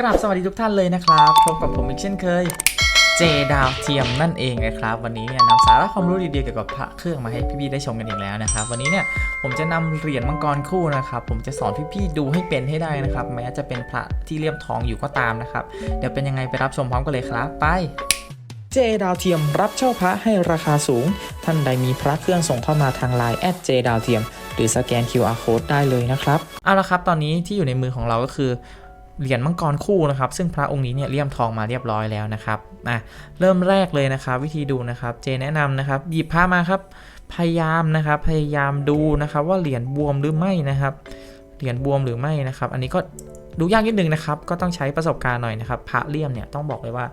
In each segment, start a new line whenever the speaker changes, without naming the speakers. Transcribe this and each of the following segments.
กราบสวัสดีทุกท่านเลยนะครับพบกับผมอีกเช่นเคย เจดาวเทียมนั่นเองนะครับ วันนี้เนี่ยนำสาระความรู้ดีๆเกี่ยวกับพระเครื่องมาให้พี่ๆได้ชมกันอีกแล้วนะครับ วันนี้เนี่ยผมจะนำเหรียญมังกรคู่นะครับ ผมจะสอนพี่ๆดูให้เป็นให้ได้นะครับ แม้จะเป็นพระที่เลี่ยมทองอยู่ก็ตามนะครับ เดี๋ยวเป็นยังไงไปรับชมพร้อมกันเลยครับ ไปเจดาวเทียมรับเช่าพระให้ราคาสูง ท่านใดมีพระเครื่องส่งเข้ามาทางไลน์แอดเจดาวเทียมหรือสแกน QR code ได้เลยนะครับ เอาละครับ ตอนนี้ที่อยู่ในมือของเราก็คือ เหรียญมังกรคู่นะครับซึ่งพระองค์นี้เนี่ยเลี่ยมทองมาเรียบร้อยแล้วนะครับอะเริ่มแรกเลยนะครับ วิธีดูนะครับ เจแนะนำนะครับหยิบพระมาครับ พยายามนะครับพยายามดูนะครับว่าเหรียญบวมหรือไม่นะครับ เหรียญบวมหรือไม่นะครับ อันนี้ก็ดูยากนิดนึงนะครับ ก็ต้องใช้ประสบการณ์หน่อยนะครับ พระเลี่ยมเนี่ยต้องบอกเลยว่า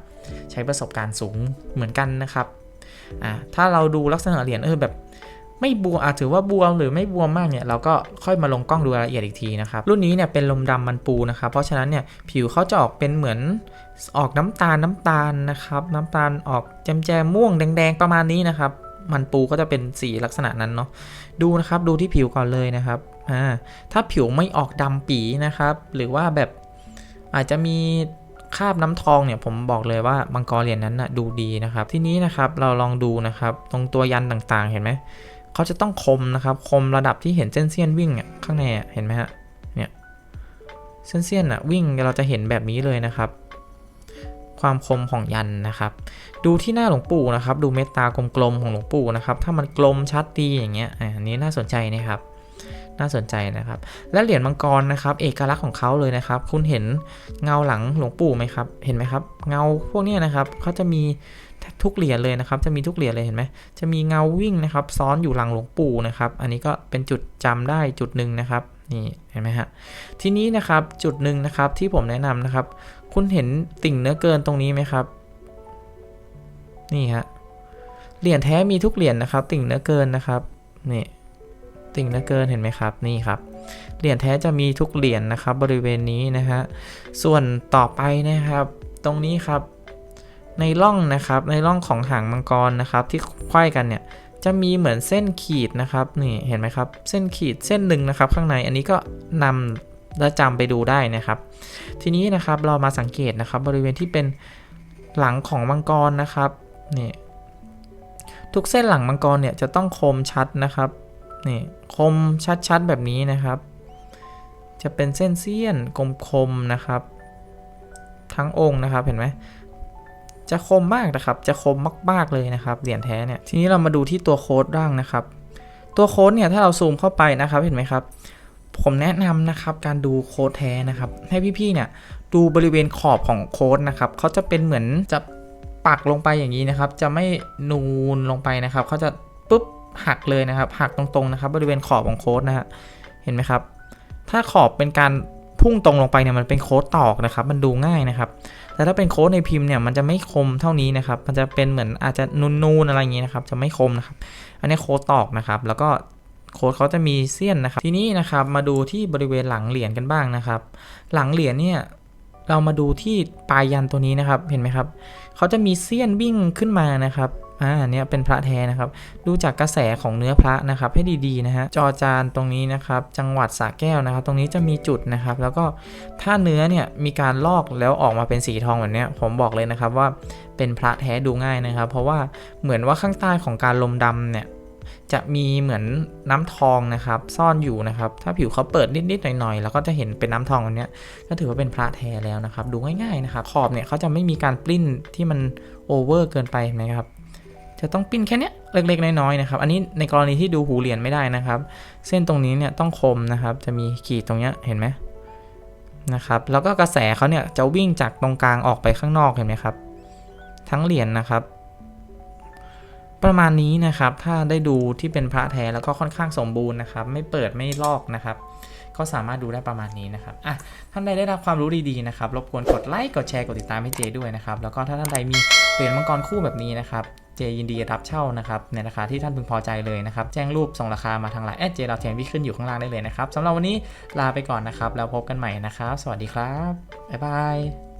ใช้ประสบการณ์สูงเหมือนกันนะครับอะถ้าเราดูลักษณะเหรียญเออแบบ ไม่บวมอาจถือว่าบวมหรือไม่บวมมากเนี่ยเราก็ค่อยมาลงกล้องดูรายละเอียดอีกทีนะครับรุ่นนี้เนี่ยเป็นลมดำมันปูนะครับเพราะฉะนั้นเนี่ยผิวเขาจะออกเป็นเหมือนออกน้ำตาลน้ำตาลนะครับน้ำตาลออกแจมแจมม่วงแดง ๆ ประมาณนี้นะครับมันปูก็จะเป็นสีลักษณะนั้นเนาะดูนะครับดูที่ผิวก่อนเลยนะครับอ่าถ้าผิวไม่ออกดำปีนะครับ หรือว่าแบบอาจจะมีคาบน้ำทองเนี่ยผมบอกเลยว่ามังกรเหรียญนั้นนะดูดีนะครับ ทีนี้นะครับเราลองดูนะครับ ตรงตัวยันต่างๆเห็นไหม เขาจะต้องคมนะครับ คมระดับที่เห็นเส้นเสี้ยนวิ่งอะข้างในอะเห็นไหมฮะ เนี่ย เส้นเสี้ยนอะวิ่งเราจะเห็นแบบนี้เลยนะครับ ความคมของยันนะครับ ดูที่หน้าหลวงปู่นะครับ ดูเมตตากลมๆของหลวงปู่นะครับ ถ้ามันกลมชัดดีอย่างเงี้ย อันนี้น่าสนใจนะครับ น่าสนใจนะครับ และเหรียญมังกรนะครับ เอกลักษณ์ของเขาเลยนะครับ คุณเห็นเงาหลังหลวงปู่ไหมครับ เห็นไหมครับ เงาพวกนี้นะครับเขาจะมีทุกเหรียญเลยนะครับ จะมีทุกเหรียญเลยเห็นไหมจะมีเงาวิ่งนะครับ ซ้อนอยู่หลังหลวงปู่นะครับ อันนี้ก็เป็นจุดจำได้จุดหนึ่งนะครับ นี่เห็นไหมฮะ ทีนี้นะครับจุดหนึ่งนะครับที่ผมแนะนำนะครับ คุณเห็นติ่งเนื้อเกินตรงนี้ไหมครับ นี่ฮะ เหรียญแท้มีทุกเหรียญนะครับ ติ่งเนื้อเกินนะครับ นี่ ติ่งเนื้อเกินเห็นไหมครับนี่ครับเหรียญแท้จะมีทุกเหรียญนะครับ บริเวณนี้นะฮะส่วนต่อไปนะครับ ตรงนี้ครับ ในร่องนะครับในร่องของหางมังกรนะครับ ที่ไขว้กันเนี่ยจะมีเหมือนเส้นขีดนะครับนี่เห็นไหมครับ เส้นขีดเส้นหนึ่งนะครับ ข้างในอันนี้ก็นำและจำไปดูได้นะครับ ทีนี้นะครับเรามาสังเกตนะครับ บริเวณที่เป็นหลังของมังกรนะครับนี่ทุกเส้นหลังมังกรเนี่ยจะต้องคมชัดนะครับ นี่คมชัดๆแบบนี้นะครับ จะเป็นเส้นเสี้ยนคมๆนะครับ ทั้งองค์นะครับเห็นไหมจะคมมากนะครับ จะคมมากๆเลยนะครับเหรียญแท้เนี่ยทีนี้เรามาดูที่ตัวโค้ดร่างนะครับ ตัวโค้ดเนี่ยถ้าเราซูมเข้าไปนะครับเห็นไหมครับ ผมแนะนำนะครับการดูโค้ดแท้นะครับ ให้พี่ๆเนี่ยดูบริเวณขอบของโค้ดนะครับเขาจะเป็นเหมือนจะปักลงไปอย่างนี้นะครับ จะไม่นูนลงไปนะครับเขาจะปุ๊บ หักเลยนะครับ หักตรงๆนะครับ บริเวณขอบของโค้ดนะฮะเห็นไหมครับ ถ้าขอบเป็นการพุ่งตรงลงไปเนี่ยมันเป็นโค้ดตอกนะครับ มันดูง่ายนะครับ แต่ถ้าเป็นโค้ดในพิมพ์เนี่ยมันจะไม่คมเท่านี้นะครับ มันจะเป็นเหมือนอาจจะนูนๆอะไรอย่างนี้นะครับ จะไม่คมนะครับ อันนี้โค้ดตอกนะครับ แล้วก็โค้ดเขาจะมีเสี้ยนนะครับ ทีนี้นะครับมาดูที่บริเวณหลังเหรียญกันบ้างนะครับ หลังเหรียญเนี่ยเรามาดูที่ปลายยันตัวนี้นะครับ เห็นไหมครับ เขาจะมีเสี้ยนวิ่งขึ้นมานะครับ อ่าเนี่ยเป็นพระแท้นะครับ ดูจากกระแสของเนื้อพระนะครับ ให้ดีๆนะฮะจอจานตรงนี้นะครับ จังหวัดสระแก้วนะครับ ตรงนี้จะมีจุดนะครับ แล้วก็ถ้าเนื้อเนี่ยมีการลอกแล้วออกมาเป็นสีทองแบบเนี้ยผมบอกเลยนะครับว่าเป็นพระแท้ดูง่ายนะครับ เพราะว่าเหมือนว่าข้างใต้ของการลมดำเนี่ยจะมีเหมือนน้ำทองนะครับ ซ่อนอยู่นะครับ ถ้าผิวเขาเปิดนิดๆหน่อยๆแล้วก็จะเห็นเป็นน้ำทองแบบเนี้ยก็ถือว่าเป็นพระแท้แล้วนะครับ ดูง่ายๆนะครับขอบเนี่ยเขาจะไม่มีการปลิ้นที่มันโอเวอร์เกินไปนะครับ จะต้องปิ้นแค่เนี้ยเล็กๆน้อยๆนะครับ อันนี้ในกรณีที่ดูหูเหรียญไม่ได้นะครับ เส้นตรงนี้เนี่ยต้องคมนะครับ จะมีขีดตรงเนี้ยเห็นไหมนะครับ แล้วก็กระแสเขาเนี่ยจะวิ่งจากตรงกลางออกไปข้างนอกเห็นไหมครับ ทั้งเหรียญนะครับ ประมาณนี้นะครับ ถ้าได้ดูที่เป็นพระแท้แล้วก็ค่อนข้างสมบูรณ์นะครับ ไม่เปิดไม่ลอกนะครับก็สามารถดูได้ประมาณนี้นะครับ อะ ท่านใดได้รับความรู้ดีๆนะครับ รบกวนกดไลค์ กดแชร์ กดติดตามให้เจด้วยนะครับ แล้วก็ถ้าท่านใดมีเหรียญมังกรคู่แบบนี้นะครับ เจยินดีรับเช่านะครับในราคาที่ท่านพึงพอใจเลยนะครับแจ้งรูปส่งราคามาทางไลน์แอดเจดาวเทียนที่ขึ้นอยู่ข้างล่างได้เลยนะครับสำหรับวันนี้ลาไปก่อนนะครับแล้วพบกันใหม่นะครับ สวัสดีครับบ๊ายบาย